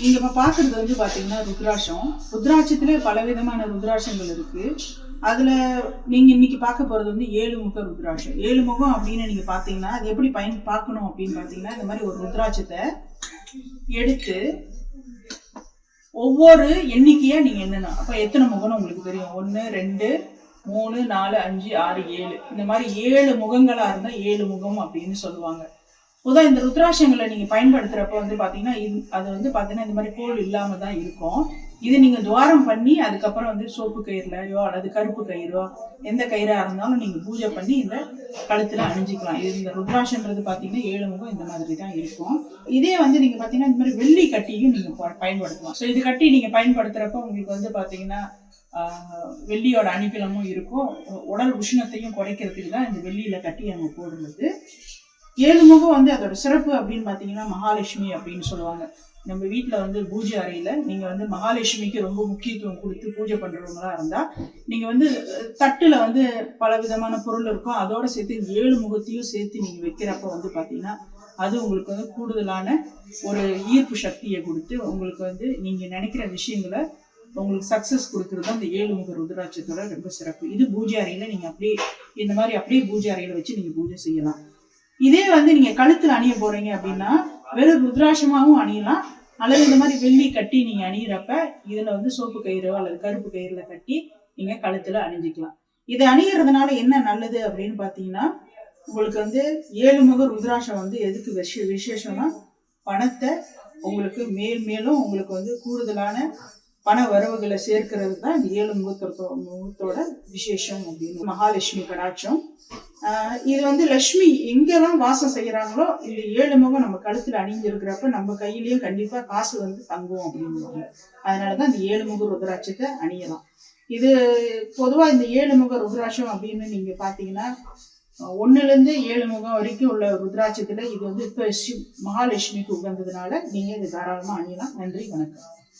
நீங்க இப்ப பாக்குறது வந்து பாத்தீங்கன்னா ருத்ராட்சம். ருத்ராட்சத்திலே பல விதமான ருத்ராட்சங்கள் இருக்கு. அதுல நீங்க இன்னைக்கு பார்க்க போறது வந்து ஏழு முக ருத்ராட்சம். ஏழு முகம் அப்படின்னு நீங்க பாத்தீங்கன்னா அது எப்படி பயன் பார்க்கணும் அப்படின்னு பாத்தீங்கன்னா இந்த மாதிரி ஒரு ருத்ராட்சத்தை எடுத்து ஒவ்வொரு எண்ணிக்கையா நீங்க என்னென்ன அப்ப எத்தனை முகம்னு உங்களுக்கு தெரியும்? ஒன்னு ரெண்டு மூணு நாலு அஞ்சு ஆறு ஏழு. இந்த மாதிரி ஏழு முகங்களா இருந்தா ஏழு முகம் அப்படின்னு சொல்லுவாங்க. பொதுவா இந்த ருத்ராட்சங்களை நீங்க பயன்படுத்துறப்ப வந்து பாத்தீங்கன்னா இது- அது வந்து பாத்தீங்கன்னா இந்த மாதிரி கோல் இல்லாம தான் இருக்கும். இது நீங்க துவாரம் பண்ணி அதுக்கப்புறம் வந்து சோப்பு கயிறுலையோ அல்லது கருப்பு கயிறோ எந்த கயிறா இருந்தாலும் நீங்க பூஜை பண்ணி இந்த கழுத்துல அணிஞ்சிக்கலாம். இது இந்த ருத்ராட்சன்றது பாத்தீங்கன்னா ஏழு முகம் இந்த மாதிரி தான் இருக்கும். இதே வந்து நீங்க பாத்தீங்கன்னா இந்த மாதிரி வெள்ளி கட்டியும் நீங்க ப- பயன்படுத்தலாம். ஸோ இது கட்டி நீங்க பயன்படுத்துறப்ப உங்களுக்கு வந்து பாத்தீங்கன்னா வெள்ளியோட அனுகூலமும் இருக்கும். உடல் உஷ்ணத்தையும் குறைக்கிறதுக்கு தான் இந்த வெள்ளியில கட்டி நம்ம போடுறது. ஏழு முகம் வந்து அதோட சிறப்பு அப்படின்னு பார்த்தீங்கன்னா மகாலட்சுமி அப்படின்னு சொல்லுவாங்க. நம்ம வீட்டில் வந்து பூஜை அறையில் நீங்கள் வந்து மகாலட்சுமிக்கு ரொம்ப முக்கியத்துவம் கொடுத்து பூஜை பண்ணுறவங்களா இருந்தால் நீங்கள் வந்து தட்டில் வந்து பல விதமான பொருள் இருக்கும். அதோட சேர்த்து ஏழு முகத்தையும் சேர்த்து நீங்கள் வைக்கிறப்ப வந்து பார்த்தீங்கன்னா அது உங்களுக்கு வந்து கூடுதலான ஒரு ஈர்ப்பு சக்தியை கொடுத்து உங்களுக்கு வந்து நீங்கள் நினைக்கிற விஷயங்களை உங்களுக்கு சக்ஸஸ் கொடுக்குறது தான் இந்த ஏழு முக ருத்ராட்சத்தோட ரொம்ப சிறப்பு. இது பூஜை அறையில் நீங்கள் அப்படியே இந்த மாதிரி அப்படியே பூஜை அறையில் வச்சு நீங்கள் பூஜை செய்யலாம். இதே வந்து நீங்க கழுத்துல அணிய போறீங்க அப்படின்னா வெறும் ருத்ராட்சமாகவும் அணியலாம். அல்லது இந்த மாதிரி வெள்ளி கட்டி நீங்க அணியிறப்ப இதுல வந்து சோப்பு கயிறோ அல்லது கருப்பு கயிறுல கட்டி நீங்க கழுத்துல அணிஞ்சிக்கலாம். இதை அணியறதுனால என்ன நல்லது அப்படின்னு பாத்தீங்கன்னா உங்களுக்கு வந்து ஏழு முக ருத்ராட்சம் வந்து எதுக்கு விஷ விசேஷம்னா பணத்தை உங்களுக்கு மேல் மேலும் உங்களுக்கு வந்து கூடுதலான பண வரவுகளை சேர்க்கிறது தான் இந்த ஏழு முகத்தோட முகத்தோட விசேஷம் அப்படின்னு. மகாலட்சுமி கடாட்சம். இது வந்து லட்சுமி எங்கெல்லாம் வாசம் செய்யறாங்களோ இந்த ஏழு முகம் நம்ம கழுத்துல அணிஞ்சிருக்கிறப்ப நம்ம கையிலயும் கண்டிப்பா காசு வந்து தங்கும் அப்படின்னு அதனாலதான் இந்த ஏழு முக ருத்ராட்சத்தை அணியலாம். இது பொதுவா இந்த ஏழு முக ருத்ராட்சம் அப்படின்னு நீங்க பாத்தீங்கன்னா அஹ் ஒண்ணுல இருந்து ஏழு முகம் வரைக்கும் உள்ள ருத்ராட்சத்துல இது வந்து இப்ப மகாலட்சுமிக்கு உகந்ததுனால நீங்க இது தாராளமா அணியலாம். நன்றி வணக்கம்.